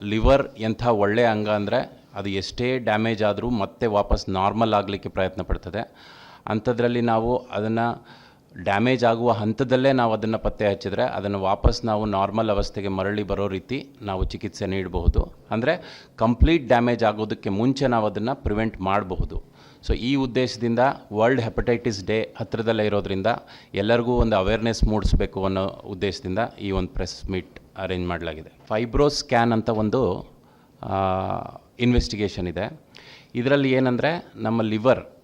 Liver ಎಂಥ ಒಳ್ಳೆಯ ಅಂಗ ಅಂದರೆ ಅದು ಎಷ್ಟೇ ಡ್ಯಾಮೇಜ್ ಆದರೂ ಮತ್ತೆ ವಾಪಸ್ ನಾರ್ಮಲ್ ಆಗಲಿಕ್ಕೆ ಪ್ರಯತ್ನ ಪಡ್ತದೆ. ಅಂಥದ್ರಲ್ಲಿ ನಾವು ಅದನ್ನು ಡ್ಯಾಮೇಜ್ ಆಗುವ ಹಂತದಲ್ಲೇ ನಾವು ಅದನ್ನು ಪತ್ತೆ ಹಚ್ಚಿದರೆ ಅದನ್ನು ವಾಪಸ್ ನಾವು ನಾರ್ಮಲ್ ಅವಸ್ಥೆಗೆ ಮರಳಿ ಬರೋ ರೀತಿ ನಾವು ಚಿಕಿತ್ಸೆ ನೀಡಬಹುದು. ಅಂದರೆ ಕಂಪ್ಲೀಟ್ ಡ್ಯಾಮೇಜ್ ಆಗೋದಕ್ಕೆ ಮುಂಚೆ ನಾವು ಅದನ್ನು ಪ್ರಿವೆಂಟ್ ಮಾಡಬಹುದು. ಸೊ ಈ ಉದ್ದೇಶದಿಂದ ವರ್ಲ್ಡ್ ಹೆಪಟೈಟಿಸ್ ಡೇ ಹತ್ತಿರದಲ್ಲೇ ಇರೋದ್ರಿಂದ ಎಲ್ಲರಿಗೂ ಒಂದು ಅವೇರ್ನೆಸ್ ಮೂಡಿಸಬೇಕು ಅನ್ನೋ ಉದ್ದೇಶದಿಂದ ಈ ಒಂದು ಪ್ರೆಸ್ ಮೀಟ್ ಅರೇಂಜ್ ಮಾಡಲಾಗಿದೆ. ಫೈಬ್ರೋ ಸ್ಕ್ಯಾನ್ ಅಂತ ಒಂದು ಇನ್ವೆಸ್ಟಿಗೇಷನ್ ಇದೆ. ಇದರಲ್ಲಿ ಏನಂದರೆ, ನಮ್ಮ ಲಿವರ್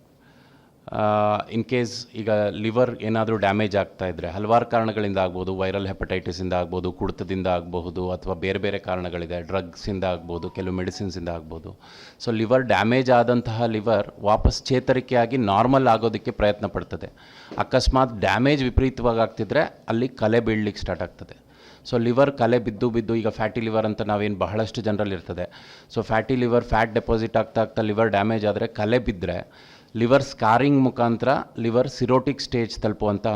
ಇನ್ ಕೇಸ್ ಈಗ ಲಿವರ್ ಏನಾದರೂ ಡ್ಯಾಮೇಜ್ ಆಗ್ತಾ ಇದ್ದರೆ ಹಲವಾರು ಕಾರಣಗಳಿಂದ ಆಗ್ಬೋದು ವೈರಲ್ ಹೆಪಟೈಟಿಸಿಂದ ಆಗ್ಬೋದು, ಕುಡಿತದಿಂದ ಆಗಬಹುದು, ಅಥವಾ ಬೇರೆ ಬೇರೆ ಕಾರಣಗಳಿದೆ ಡ್ರಗ್ಸಿಂದ ಆಗ್ಬೋದು, ಕೆಲವು ಮೆಡಿಸಿನ್ಸಿಂದ ಆಗ್ಬೋದು. ಸೊ ಲಿವರ್ ಡ್ಯಾಮೇಜ್ ಆದಂತಹ ಲಿವರ್ ವಾಪಸ್ ಚೇತರಿಕೆಯಾಗಿ ನಾರ್ಮಲ್ ಆಗೋದಕ್ಕೆ ಪ್ರಯತ್ನ ಪಡ್ತದೆ. ಅಕಸ್ಮಾತ್ ಡ್ಯಾಮೇಜ್ ವಿಪರೀತವಾಗಿ ಆಗ್ತಿದ್ರೆ, ಅಲ್ಲಿ ಕಲೆ ಬೀಳಲಿಕ್ಕೆ ಸ್ಟಾರ್ಟ್ ಆಗ್ತದೆ. ಸೊ ಲಿವರ್ ಕಲೆ ಬಿದ್ದು ಬಿದ್ದು ಈಗ ಫ್ಯಾಟಿ ಲಿವರ್ ಅಂತ ನಾವೇನು ಬಹಳಷ್ಟು ಜನರಲ್ಲಿ ಇರ್ತದೆ so fatty liver fat deposit ಆಗ್ತಾ ಆಗ್ತಾ ಲಿವರ್ ಡ್ಯಾಮೇಜ್ ಆದರೆ ಕಲೆ ಬಿದ್ದರೆ ಲಿವರ್ ಸ್ಕಾರಿಂಗ್ ಮುಖಾಂತರ ಲಿವರ್ ಸಿರೋಟಿಕ್ ಸ್ಟೇಜ್ ತಲುಪುವಂಥ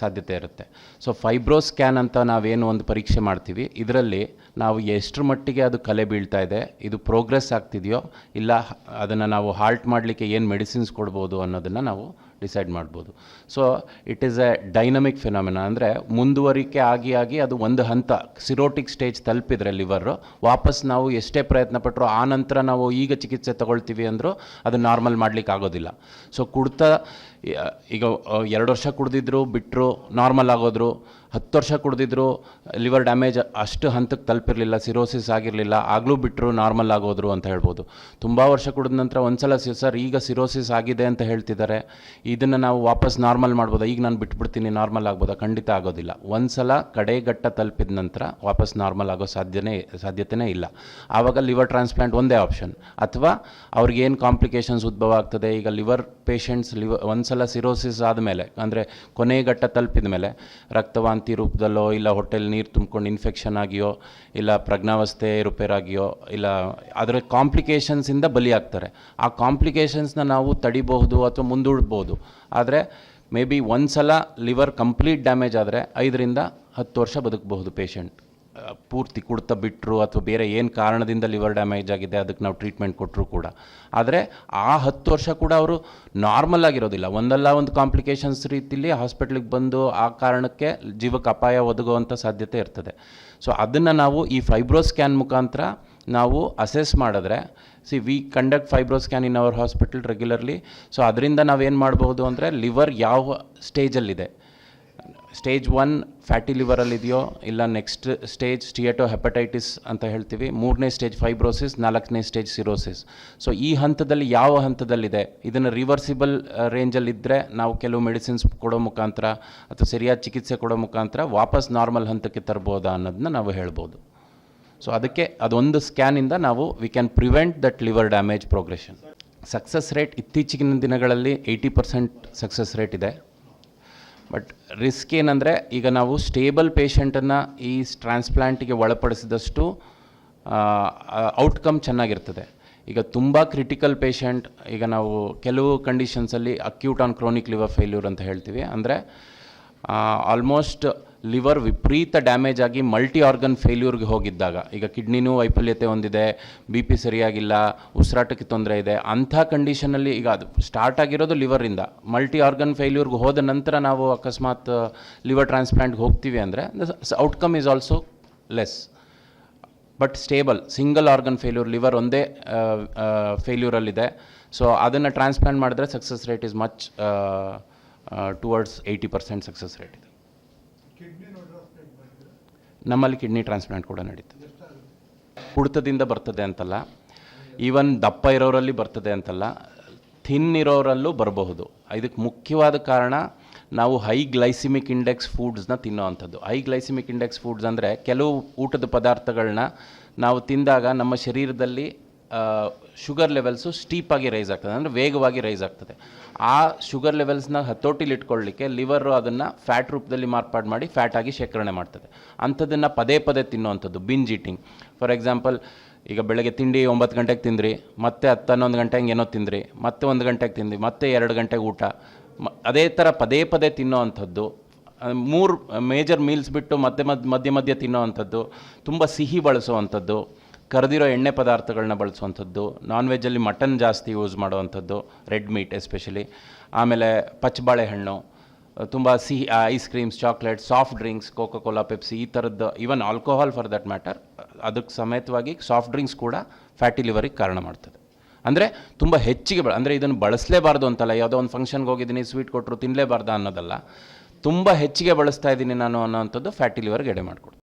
ಸಾಧ್ಯತೆ ಇರುತ್ತೆ. ಸೊ ಫೈಬ್ರೋ ಸ್ಕ್ಯಾನ್ ಅಂತ ನಾವೇನು ಒಂದು ಪರೀಕ್ಷೆ ಮಾಡ್ತೀವಿ. ಇದರಲ್ಲಿ ನಾವು ಎಷ್ಟರ ಮಟ್ಟಿಗೆ ಅದು ಕಲೆ ಬೀಳ್ತಾ ಇದೆ, ಇದು ಪ್ರೋಗ್ರೆಸ್ ಆಗ್ತಿದೆಯೋ, ಇಲ್ಲ ಅದನ್ನು ನಾವು ಹಾಲ್ಟ್ ಮಾಡಲಿಕ್ಕೆ ಏನು ಮೆಡಿಸಿನ್ಸ್ ಕೊಡ್ಬೋದು ಅನ್ನೋದನ್ನು ನಾವು ಡಿಸೈಡ್ ಮಾಡ್ಬೋದು. So it is a dynamic phenomena ಅಂದರೆ ಮುಂದುವರಿಕೆ ಆಗಿ ಆಗಿ ಅದು ಒಂದು ಹಂತ ಸಿರೋಟಿಕ್ ಸ್ಟೇಜ್ ತಲುಪಿದ್ರೆ ಲಿವರು ವಾಪಸ್ ನಾವು ಎಷ್ಟೇ ಪ್ರಯತ್ನ ಪಟ್ಟರು ಆ ನಂತರ ನಾವು ಈಗ ಚಿಕಿತ್ಸೆ ತಗೊಳ್ತೀವಿ ಅಂದರೂ ಅದು ನಾರ್ಮಲ್ ಮಾಡಲಿಕ್ಕೆ ಆಗೋದಿಲ್ಲ. ಸೊ ಕುಡ್ತಾ, ಈಗ, ಎರಡು ವರ್ಷ ಕುಡ್ದಿದ್ರು ಬಿಟ್ಟರು ನಾರ್ಮಲ್ ಆಗೋದ್ರು ಹತ್ತು ವರ್ಷ ಕುಡಿದಿದ್ರು ಲಿವರ್ ಡ್ಯಾಮೇಜ್ ಅಷ್ಟು ಹಂತಕ್ಕೆ ತಲುಪಿರಲಿಲ್ಲ ಸಿರೋಸಿಸ್ ಆಗಿರಲಿಲ್ಲ, ಆಗಲೂ ಬಿಟ್ಟರು ನಾರ್ಮಲ್ ಆಗೋದ್ರು ಅಂತ ಹೇಳ್ಬೋದು. ತುಂಬ ವರ್ಷ ಕುಡಿದ ನಂತರ ಒಂದ್ಸಲ ಸಿ, ಸರ್, ಈಗ ಸಿರೋಸಿಸ್ ಆಗಿದೆ ಅಂತ ಹೇಳ್ತಿದ್ದಾರೆ. ಇದನ್ನು ನಾವು ವಾಪಸ್ ನಾರ್ಮಲ್ ಮಾಡ್ಬೋದಾ? ಈಗ ನಾನು ಬಿಟ್ಬಿಡ್ತೀನಿ ನಾರ್ಮಲ್ ಆಗ್ಬೋದಾ? ಖಂಡಿತ ಆಗೋದಿಲ್ಲ. ಒಂದ್ಸಲ ಕಡೆಗಟ್ಟ ತಲುಪಿದ ನಂತರ ವಾಪಸ್ ನಾರ್ಮಲ್ ಆಗೋ ಸಾಧ್ಯನೇ ಸಾಧ್ಯತೆಯೇ ಇಲ್ಲ. ಆವಾಗ ಲಿವರ್ ಟ್ರಾನ್ಸ್ಪ್ಲಾಂಟ್ ಒಂದೇ ಆಪ್ಷನ್ ಅಥವಾ ಅವ್ರಿಗೇನು ಕಾಂಪ್ಲಿಕೇಶನ್ಸ್ ಉದ್ಭವ ಆಗ್ತದೆ? ಈಗ ಲಿವರ್ ಪೇಷಂಟ್ಸ್ ಲಿವರ್ ಒಂದ್ಸಲ ಸಿರೋಸಿಸ್ ಆದಮೇಲೆ, ಅಂದರೆ ಕೊನೆ ಘಟ್ಟ ತಲುಪಿದ ಮೇಲೆ ರಕ್ತವಾಂತಿ ರೂಪದಲ್ಲೋ, ಇಲ್ಲ ಹೊಟ್ಟೆಲಿ ನೀರು ತುಂಬ್ಕೊಂಡು ಇನ್ಫೆಕ್ಷನ್ ಆಗಿಯೋ, ಇಲ್ಲ ಪ್ರಜ್ಞಾವಸ್ಥೆ ರಿಪೇರಾಗಿಯೋ, ಇಲ್ಲ ಅದರ ಕಾಂಪ್ಲಿಕೇಶನ್ಸಿಂದ ಬಲಿಯಾಗ್ತಾರೆ. ಆ ಕಾಂಪ್ಲಿಕೇಶನ್ಸ್ನ ನಾವು ತಡಿಬಹುದು ಅಥವಾ ಮುಂದೂಡ್ಬೋದು. ಆದರೆ ಮೇ ಬಿ ಒಂದು ಸಲ ಲಿವರ್ ಕಂಪ್ಲೀಟ್ ಡ್ಯಾಮೇಜ್ ಆದರೆ ಐದರಿಂದ ಹತ್ತು ವರ್ಷ ಬದುಕಬಹುದು ಪೇಷಂಟ್ ಪೂರ್ತಿ ಕುಡ್ತಾ ಬಿಟ್ಟರು ಅಥವಾ ಬೇರೆ ಏನು ಕಾರಣದಿಂದ ಲಿವರ್ ಡ್ಯಾಮೇಜ್ ಆಗಿದೆ, ಅದಕ್ಕೆ ನಾವು ಟ್ರೀಟ್ಮೆಂಟ್ ಕೊಟ್ಟರು ಕೂಡ. ಆದರೆ ಆ ಹತ್ತು ವರ್ಷ ಕೂಡ ಅವರು ನಾರ್ಮಲ್ ಆಗಿರೋದಿಲ್ಲ. ಒಂದಲ್ಲ ಒಂದು ಕಾಂಪ್ಲಿಕೇಶನ್ಸ್ ರೀತಿಲಿ ಹಾಸ್ಪಿಟ್ಲಿಗೆ ಬಂದು ಆ ಕಾರಣಕ್ಕೆ ಜೀವಕ್ಕೆ ಅಪಾಯ ಒದಗುವಂಥ ಸಾಧ್ಯತೆ ಇರ್ತದೆ. ಸೊ ಅದನ್ನು ನಾವು ಈ ಫೈಬ್ರೋ ಸ್ಕ್ಯಾನ್ ಮುಖಾಂತರ ನಾವು ಅಸೆಸ್ ಮಾಡಿದ್ರೆ see we conduct fibro scan in our hospital regularly so ಅದರಿಂದ ನಾವೇನು ಮಾಡಬಹುದು ಅಂದರೆ ಲಿವರ್ ಯಾವ ಸ್ಟೇಜಲ್ಲಿದೆ ಸ್ಟೇಜ್ ಒನ್ ಫ್ಯಾಟಿ ಲಿವರಲ್ಲಿದೆಯೋ ಇಲ್ಲ ನೆಕ್ಸ್ಟ್ ಸ್ಟೇಜ್ ಸ್ಟಿಯಟೋ ಹೆಪಟೈಟಿಸ್ ಅಂತ ಹೇಳ್ತೀವಿ, ಮೂರನೇ ಸ್ಟೇಜ್ ಫೈಬ್ರೋಸಿಸ್, ನಾಲ್ಕನೇ ಸ್ಟೇಜ್ ಸಿರೋಸಿಸ್. ಸೊ ಈ ಹಂತದಲ್ಲಿ ಯಾವ ಹಂತದಲ್ಲಿದೆ? ಇದನ್ನು ರಿವರ್ಸಿಬಲ್ ರೇಂಜಲ್ಲಿದ್ದರೆ ನಾವು ಕೆಲವು ಮೆಡಿಸಿನ್ಸ್ ಕೊಡೋ ಮುಖಾಂತರ ಅಥವಾ ಸರಿಯಾದ ಚಿಕಿತ್ಸೆ ಕೊಡೋ ಮುಖಾಂತರ ವಾಪಸ್ ನಾರ್ಮಲ್ ಹಂತಕ್ಕೆ ತರ್ಬೋದಾ ಅನ್ನೋದನ್ನ ನಾವು ಹೇಳ್ಬೋದು. ಸೊ ಅದಕ್ಕೆ ಅದೊಂದು ಸ್ಕ್ಯಾನಿಂದ ನಾವು we can prevent that liver damage progression success rate ಇತ್ತೀಚಿನ ದಿನಗಳಲ್ಲಿ ಏಯ್ಟಿ ಪರ್ಸೆಂಟ್ ಸಕ್ಸಸ್ ರೇಟ್ ಇದೆ. ಬಟ್ ರಿಸ್ಕ್ ಏನಂದರೆ ಈಗ ನಾವು ಸ್ಟೇಬಲ್ ಪೇಷಂಟನ್ನು ಈ ಟ್ರಾನ್ಸ್ಪ್ಲಾಂಟಿಗೆ ಒಳಪಡಿಸಿದಷ್ಟು ಔಟ್ಕಮ್ ಚೆನ್ನಾಗಿರ್ತದೆ. ಈಗ ತುಂಬ ಕ್ರಿಟಿಕಲ್ ಪೇಷಂಟ್ ಈಗ ನಾವು ಕೆಲವು ಕಂಡೀಷನ್ಸಲ್ಲಿ acute on chronic liver failure ಅಂತ ಹೇಳ್ತೀವಿ. ಅಂದರೆ ಆಲ್ಮೋಸ್ಟ್ ಲಿವರ್ ವಿಪರೀತ ಡ್ಯಾಮೇಜ್ ಆಗಿ ಮಲ್ಟಿ ಆರ್ಗನ್ ಫೇಲ್ಯೂರ್ಗೆ ಹೋಗಿದ್ದಾಗ, ಈಗ ಕಿಡ್ನಿನೂ ವೈಫಲ್ಯತೆ ಹೊಂದಿದೆ, ಬಿ ಪಿ ಸರಿಯಾಗಿಲ್ಲ, ಉಸಿರಾಟಕ್ಕೆ ತೊಂದರೆ ಇದೆ, ಅಂಥ ಕಂಡೀಷನಲ್ಲಿ ಈಗ ಅದು ಸ್ಟಾರ್ಟ್ ಆಗಿರೋದು ಲಿವರಿಂದ ಮಲ್ಟಿ ಆರ್ಗನ್ ಫೇಲ್ಯೂರ್ಗೆ ಹೋದ ನಂತರ ನಾವು ಅಕಸ್ಮಾತ್ ಲಿವರ್ ಟ್ರಾನ್ಸ್ಪ್ಲಾಂಟ್ಗೆ ಹೋಗ್ತೀವಿ ಅಂದರೆ outcome is also less. But stable, single organ failure, liver ಒಂದೇ ಫೇಲ್ಯೂರಲ್ಲಿದೆ. ಸೊ, ಅದನ್ನು ಟ್ರಾನ್ಸ್ಪ್ಲಾಂಟ್ ಮಾಡಿದ್ರೆ success rate is much towards eighty percent success rate ಇದೆ. ನಮ್ಮಲ್ಲಿ ಕಿಡ್ನಿ ಟ್ರಾನ್ಸ್ಪ್ಲಾಂಟ್ ಕೂಡ ನಡೀತದೆ. ಕುಡಿತದಿಂದ ಬರ್ತದೆ ಅಂತಲ್ಲ ಈವನ್ ದಪ್ಪ ಇರೋರಲ್ಲಿ ಬರ್ತದೆ ಅಂತಲ್ಲ ಥಿನ್ ಇರೋರಲ್ಲೂ ಬರಬಹುದು. ಇದಕ್ಕೆ ಮುಖ್ಯವಾದ ಕಾರಣ, ನಾವು ಹೈ ಗ್ಲೈಸಿಮಿಕ್ ಇಂಡೆಕ್ಸ್ ಫುಡ್ಸ್ನ ತಿನ್ನೋ ಅಂಥದ್ದು. ಹೈ ಗ್ಲೈಸಿಮಿಕ್ ಇಂಡೆಕ್ಸ್ ಫುಡ್ಸ್ ಅಂದರೆ ಕೆಲವು ಊಟದ ಪದಾರ್ಥಗಳನ್ನ ನಾವು ತಿಂದಾಗ ನಮ್ಮ ಶರೀರದಲ್ಲಿ ಶುಗರ್ ಲೆವೆಲ್ಸು ಸ್ಟೀಪಾಗಿ ರೈಸ್ ಆಗ್ತದೆ, ಅಂದರೆ ವೇಗವಾಗಿ ರೈಸ್ ಆಗ್ತದೆ. ಆ ಶುಗರ್ ಲೆವೆಲ್ಸ್ನ ಹತೋಟಿಲಿ ಇಟ್ಕೊಳ್ಳಿಕ್ಕೆ ಲಿವರು ಅದನ್ನು ಫ್ಯಾಟ್ ರೂಪದಲ್ಲಿ ಮಾರ್ಪಾಡು ಮಾಡಿ ಫ್ಯಾಟಾಗಿ ಶೇಖರಣೆ ಮಾಡ್ತದೆ. ಅಂಥದ್ದನ್ನು ಪದೇ ಪದೇ ತಿನ್ನುವಂಥದ್ದು ಬಿಂಜ್ ಈಟಿಂಗ್ ಫಾರ್ ಎಕ್ಸಾಂಪಲ್ ಈಗ ಬೆಳಗ್ಗೆ ತಿಂಡಿ ಒಂಬತ್ತು ಗಂಟೆಗೆ ತಿಂದ್ರಿ, ಮತ್ತೆ ಹತ್ತು ಹನ್ನೊಂದು ಹಂಗೆ ಏನೋ ತಿಂದ್ರಿ, ಮತ್ತೆ ಒಂದು ಗಂಟೆಗೆ ತಿಂದ್ರಿ, ಮತ್ತೆ ಎರಡು ಗಂಟೆಗೆ ಊಟ. ಅದೇ ಥರ ಪದೇ ಪದೇ ತಿನ್ನೋ ಅಂಥದ್ದು ಮೂರು ಮೇಜರ್ ಮೀಲ್ಸ್ ಬಿಟ್ಟು ಮತ್ತೆ ಮಧ್ಯ ಮಧ್ಯ ಮಧ್ಯ ತಿನ್ನೋ ಅಂಥದ್ದು ತುಂಬ ಸಿಹಿ ಬಳಸುವಂಥದ್ದು ಕರೆದಿರೋ ಎಣ್ಣೆ ಪದಾರ್ಥಗಳನ್ನ ಬಳಸುವಂಥದ್ದು ನಾನ್ ವೆಜ್ಜಲ್ಲಿ ಮಟನ್ ಜಾಸ್ತಿ ಯೂಸ್ ಮಾಡುವಂಥದ್ದು ರೆಡ್ ಮೀಟ್ ಎಸ್ಪೆಷಲಿ ಆಮೇಲೆ ಪಚ್ಚಬಾಳೆಹಣ್ಣು, ತುಂಬ ಸಿಹಿ ice creams chocolate soft drinks Coca Cola Pepsi ಈ ಥರದ್ದು even alcohol for that matter ಅದಕ್ಕೆ ಸಮೇತವಾಗಿ ಸಾಫ್ಟ್ ಡ್ರಿಂಕ್ಸ್ ಕೂಡ ಫ್ಯಾಟಿ ಲಿವರಿಗೆ ಕಾರಣ ಮಾಡ್ತದೆ. ಅಂದರೆ ತುಂಬ ಹೆಚ್ಚಿಗೆ ಬಳ ಅಂದರೆ ಇದನ್ನು ಬಳಸಲೇಬಾರ್ದು ಅಂತಲ್ಲ, ಯಾವುದೋ ಒಂದು ಫಂಕ್ಷನ್ಗೆ ಹೋಗಿದ್ದೀನಿ ಸ್ವೀಟ್ ಕೊಟ್ಟರು ತಿನ್ನಲೇಬಾರ್ದು ಅನ್ನೋದಲ್ಲ, ತುಂಬ ಹೆಚ್ಚಿಗೆ ಬಳಸ್ತಾ ಇದ್ದೀನಿ ನಾನು ಅನ್ನೋವಂಥದ್ದು ಫ್ಯಾಟಿ ಲಿವರ್ಗೆ ಎಡೆ ಮಾಡಿಕೊಡ್ತು